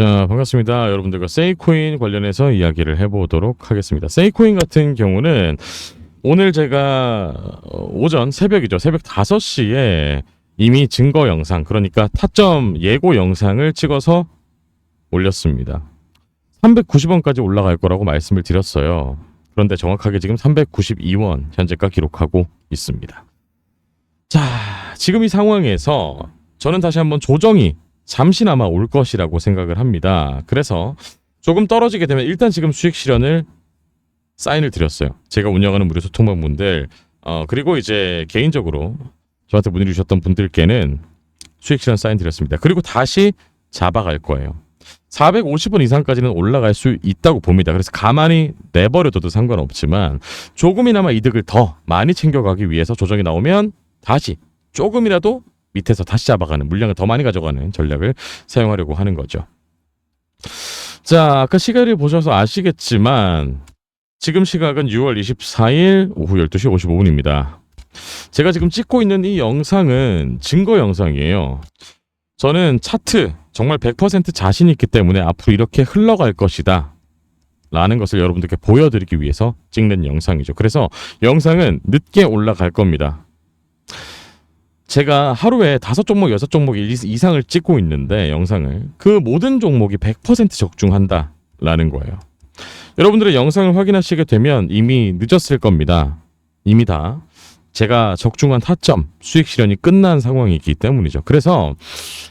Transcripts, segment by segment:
자, 반갑습니다. 여러분들과 세이코인 관련해서 이야기를 해보도록 하겠습니다. 세이코인 같은 경우는 오늘 제가 어, 오전 새벽이죠. 새벽 5시에 이미 증거 영상, 그러니까 타점 예고 영상을 찍어서 올렸습니다. 390원까지 올라갈 거라고 말씀을 드렸어요. 그런데 정확하게 지금 392원 현재가 기록하고 있습니다. 자, 지금 이 상황에서 저는 다시 한번 조정이 잠시나마 올 것이라고 생각을 합니다. 그래서 조금 떨어지게 되면 일단 지금 수익 실현을 사인을 드렸어요. 제가 운영하는 무료 소통방 분들 어 그리고 이제 개인적으로 저한테 문의 주셨던 분들께는 수익 실현 사인 드렸습니다. 그리고 다시 잡아갈 거예요. 450원 이상까지는 올라갈 수 있다고 봅니다. 그래서 가만히 내버려둬도 상관없지만 조금이나마 이득을 더 많이 챙겨가기 위해서 조정이 나오면 다시 조금이라도 밑에서 다시 잡아가는 물량을 더 많이 가져가는 전략을 사용하려고 하는 거죠. 자, 아까 시간을 보셔서 아시겠지만 지금 시각은 6월 24일 오후 12시 55분입니다. 제가 지금 찍고 있는 이 영상은 증거 영상이에요. 저는 차트 정말 100% 자신 있기 때문에 앞으로 이렇게 흘러갈 것이다. 라는 것을 여러분들께 보여드리기 위해서 찍는 영상이죠. 그래서 영상은 늦게 올라갈 겁니다. 제가 하루에 다섯 종목, 여섯 종목 이- 이상을 찍고 있는데 영상을 그 모든 종목이 100% 적중한다라는 거예요. 여러분들의 영상을 확인하시게 되면 이미 늦었을 겁니다. 이미 다 제가 적중한 타점, 수익 실현이 끝난 상황이기 때문이죠. 그래서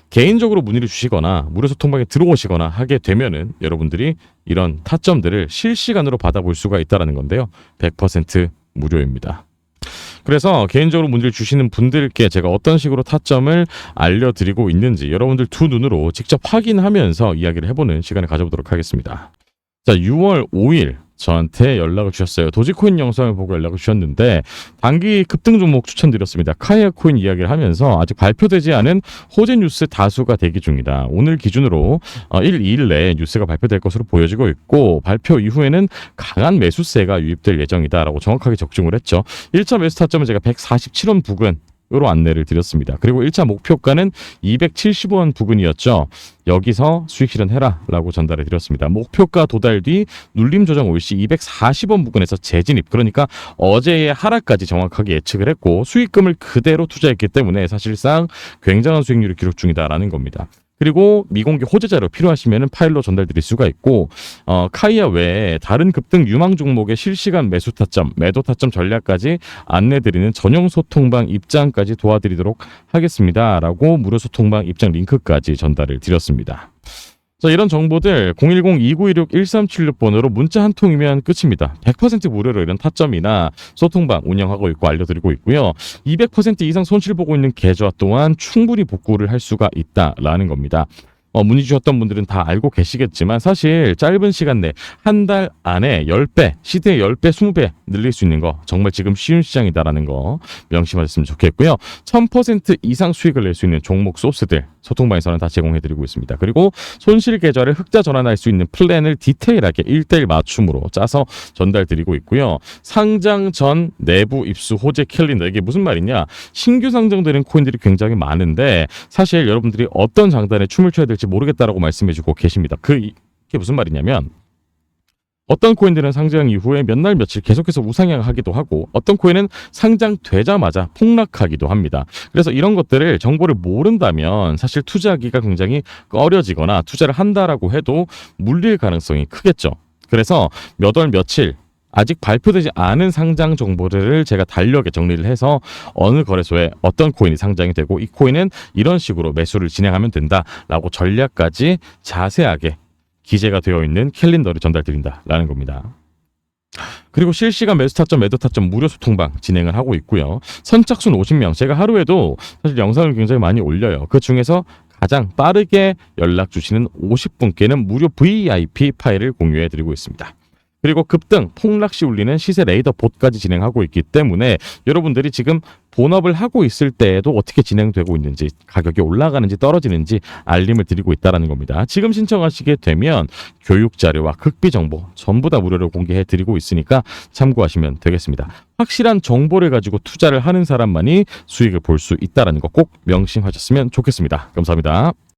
개인적으로 문의를 주시거나 무료 소통방에 들어오시거나 하게 되면은 여러분들이 이런 타점들을 실시간으로 받아볼 수가 있다라는 건데요. 100% 무료입니다. 그래서 개인적으로 문의를 주시는 분들께 제가 어떤 식으로 타점을 알려드리고 있는지 여러분들 두 눈으로 직접 확인하면서 이야기를 해보는 시간을 가져보도록 하겠습니다. 자, 6월 5일 저한테 연락을 주셨어요. 도지코인 영상을 보고 연락을 주셨는데 단기 급등 종목 추천드렸습니다. 카이아 코인 이야기를 하면서 아직 발표되지 않은 호재 뉴스 다수가 대기 중이다. 오늘 기준으로 어, 1, 2일 내에 뉴스가 발표될 것으로 보여지고 있고 발표 이후에는 강한 매수세가 유입될 예정이다라고 정확하게 적중을 했죠. 1차 매수 타점은 제가 147원 부근 으로 안내를 드렸습니다. 그리고 1차 목표가는 270원 부근이었죠. 여기서 수익 실현해라 라고 전달해 드렸습니다. 목표가 도달 뒤 눌림 조정 올시 240원 부근에서 재진입. 그러니까 어제의 하락까지 정확하게 예측을 했고 수익금을 그대로 투자했기 때문에 사실상 굉장한 수익률을 기록 중이다라는 겁니다. 그리고 미공개 호재 자료 필요하시면 파일로 전달드릴 수가 있고 어, 카이아 외에 다른 급등 유망 종목의 실시간 매수 타점, 매도 타점 전략까지 안내드리는 전용 소통방 입장까지 도와드리도록 하겠습니다 라고 무료 소통방 입장 링크까지 전달을 드렸습니다. 자, 이런 정보들 010-2916-1376번으로 문자 한 통이면 끝입니다. 100% 무료로 이런 타점이나 소통방 운영하고 있고 알려드리고 있고요. 200% 이상 손실 보고 있는 계좌 또한 충분히 복구를 할 수가 있다라는 겁니다. 어, 문의 주셨던 분들은 다 알고 계시겠지만 사실 짧은 시간 내 한 달 안에 10배, 시대의 10배, 20배 늘릴 수 있는 거 정말 지금 쉬운 시장이다라는 거 명심하셨으면 좋겠고요. 1000% 이상 수익을 낼 수 있는 종목 소스들 소통방에서는 다 제공해드리고 있습니다. 그리고 손실 계좌를 흑자 전환할 수 있는 플랜을 디테일하게 1대1 맞춤으로 짜서 전달드리고 있고요. 상장 전 내부 입수 호재 캘린더 이게 무슨 말이냐? 신규 상장되는 코인들이 굉장히 많은데 사실 여러분들이 어떤 장단에 춤을 춰야 될지 모르겠다라고 말씀해주고 계십니다. 그 이- 이게 무슨 말이냐면 어떤 코인들은 상장 이후에 몇 날 며칠 계속해서 우상향하기도 하고 어떤 코인은 상장되자마자 폭락하기도 합니다. 그래서 이런 것들을 정보를 모른다면 사실 투자하기가 굉장히 꺼려지거나 투자를 한다라고 해도 물릴 가능성이 크겠죠. 그래서 몇 월 며칠 아직 발표되지 않은 상장 정보들을 제가 달력에 정리를 해서 어느 거래소에 어떤 코인이 상장이 되고 이 코인은 이런 식으로 매수를 진행하면 된다라고 전략까지 자세하게 기재가 되어 있는 캘린더를 전달드린다라는 겁니다. 그리고 실시간 매수 타점, 매도 타점 무료 소통방 진행을 하고 있고요. 선착순 50명. 제가 하루에도 사실 영상을 굉장히 많이 올려요. 그 중에서 가장 빠르게 연락 주시는 50분께는 무료 VIP 파일을 공유해 드리고 있습니다. 그리고 급등, 폭락시 울리는 시세 레이더 봇까지 진행하고 있기 때문에 여러분들이 지금 본업을 하고 있을 때에도 어떻게 진행되고 있는지, 가격이 올라가는지 떨어지는지 알림을 드리고 있다는 겁니다. 지금 신청하시게 되면 교육 자료와 극비 정보 전부 다 무료로 공개해 드리고 있으니까 참고하시면 되겠습니다. 확실한 정보를 가지고 투자를 하는 사람만이 수익을 볼 수 있다는 거 꼭 명심하셨으면 좋겠습니다. 감사합니다.